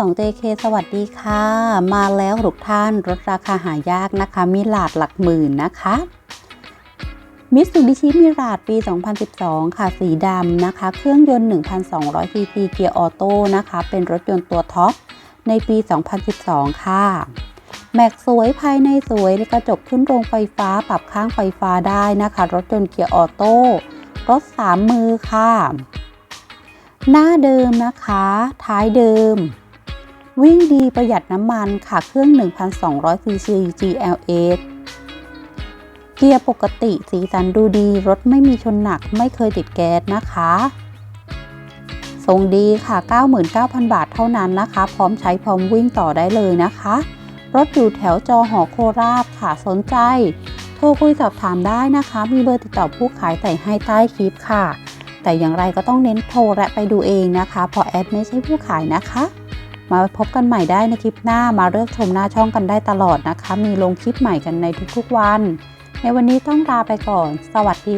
2 JK สวัสดีค่ะ มาแล้วทุกท่านรถราคาหายากนะคะ มีหลาดหลักหมื่นนะคะมิตซูบิชิมิราดปี 2012 ค่ะ สีดำนะคะ เครื่องยนต์ 1,200 ซีซีเกียร์ออโต้นะคะ เป็นรถยนต์ตัวท็อป ในปี 2012 ค่ะ แม็กสวยภายในสวยกระจกขึ้นโรงไฟฟ้าปรับข้างไฟฟ้าได้นะคะ รถยนต์เกียร์ออโต้ รถ 3 มือค่ะ หน้าเดิมนะคะ ท้ายเดิม วิ่งดีประหยัดน้ำมันค่ะเครื่อง 1,200 cc GLS เกียร์ปกติสีสันดูดี รถไม่มีชนหนักไม่เคยติดแก๊สนะคะทรงดีค่ะ 99,000 บาทเท่านั้นนะคะ พร้อมใช้พร้อมวิ่งต่อได้เลยนะคะ รถอยู่แถวจอหอโคราชค่ะสนใจ โทรคุยสอบถามได้นะคะ มีเบอร์ติดต่อผู้ขายใส่ให้ใต้คลิปค่ะ แต่อย่างไรก็ต้องเน้นโทรและไปดูเองนะคะเพราะแอดไม่ใช่ผู้ขายนะคะ มาพบกันใหม่ได้ในคลิปหน้ามาเลือกชมหน้าช่องกันได้ตลอดนะคะ มีลงคลิปใหม่กันในทุกๆวัน ในวันนี้ต้องลาไปก่อน สวัสดี